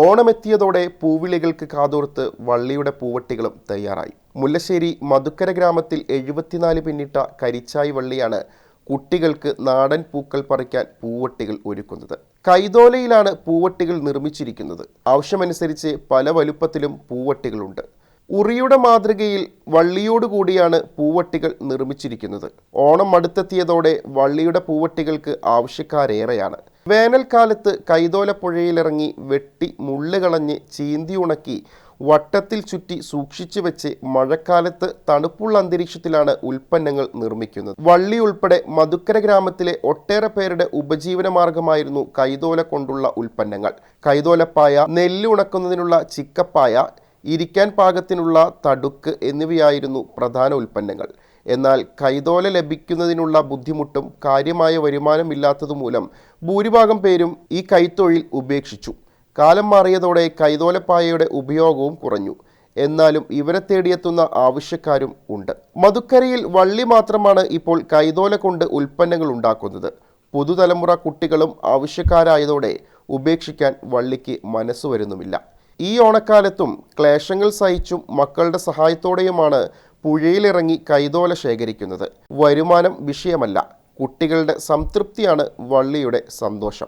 ഓണമെത്തിയതോടെ പൂവിളികൾക്ക് കാതോർത്ത് വള്ളിയുടെ പൂവട്ടികളും തയ്യാറായി. മുല്ലശ്ശേരി മധുക്കര ഗ്രാമത്തിൽ എഴുപത്തിനാല് പിന്നിട്ട കരിച്ചായി വള്ളിയാണ് കുട്ടികൾക്ക് നാടൻ പൂക്കൾ പറിക്കാൻ പൂവട്ടികൾ ഒരുക്കുന്നത്. കൈതോലയിലാണ് പൂവട്ടികൾ നിർമ്മിച്ചിരിക്കുന്നത്. ആവശ്യമനുസരിച്ച് പല വലുപ്പത്തിലും പൂവട്ടികളുണ്ട്. ഉറിയുടെ മാതൃകയിൽ വള്ളിയോടുകൂടിയാണ് പൂവട്ടികൾ നിർമ്മിച്ചിരിക്കുന്നത്. ഓണം അടുത്തെത്തിയതോടെ വള്ളിയുടെ പൂവട്ടികൾക്ക് ആവശ്യക്കാരേറെയാണ്. വേനൽക്കാലത്ത് കൈതോല പുഴയിലിറങ്ങി വെട്ടി മുള്ള് കളഞ്ഞ് ചീന്തി ഉണക്കി വട്ടത്തിൽ ചുറ്റി സൂക്ഷിച്ചു വെച്ച് മഴക്കാലത്ത് തണുപ്പുള്ള അന്തരീക്ഷത്തിലാണ് ഉൽപ്പന്നങ്ങൾ നിർമ്മിക്കുന്നത്. വള്ളി ഉൾപ്പെടെ മധുക്കര ഗ്രാമത്തിലെ ഒട്ടേറെ പേരുടെ ഉപജീവന മാർഗമായിരുന്നു കൈതോല കൊണ്ടുള്ള ഉൽപ്പന്നങ്ങൾ. കൈതോലപ്പായ നെല്ല് ഉണക്കുന്നതിനുള്ള ചിക്കപ്പായ ഇരിക്കാൻ പാകത്തിനുള്ള തടുക്ക് എന്നിവയായിരുന്നു പ്രധാന ഉൽപ്പന്നങ്ങൾ. എന്നാൽ കൈതോല ലഭിക്കുന്നതിനുള്ള ബുദ്ധിമുട്ടും കാര്യമായ വരുമാനമില്ലാത്തതുമൂലം ഭൂരിഭാഗം പേരും ഈ കൈത്തൊഴിൽ ഉപേക്ഷിച്ചു. കാലം മാറിയതോടെ കൈതോലപ്പായയുടെ ഉപയോഗവും കുറഞ്ഞു. എന്നാലും ഇവരെ തേടിയെത്തുന്ന ആവശ്യക്കാരും ഉണ്ട്. മധുക്കരയിൽ വള്ളി മാത്രമാണ് ഇപ്പോൾ കൈതോല കൊണ്ട് ഉൽപ്പന്നങ്ങൾ ഉണ്ടാക്കുന്നത്. പുതുതലമുറ കുട്ടികളും ആവശ്യക്കാരായതോടെ ഉപേക്ഷിക്കാൻ വള്ളിക്ക് മനസ്സ് വരുന്നുമില്ല. ഈ ഓണക്കാലത്തും ക്ലേശങ്ങൾ സഹിച്ചും മക്കളുടെ സഹായത്തോടെയുമാണ് പുഴയിലിറങ്ങി കൈതോല ശേഖരിക്കുന്നത്. വരുമാനം വിഷയമല്ല. കുട്ടികളുടെ സംതൃപ്തിയാണ് വള്ളിയുടെ സന്തോഷം.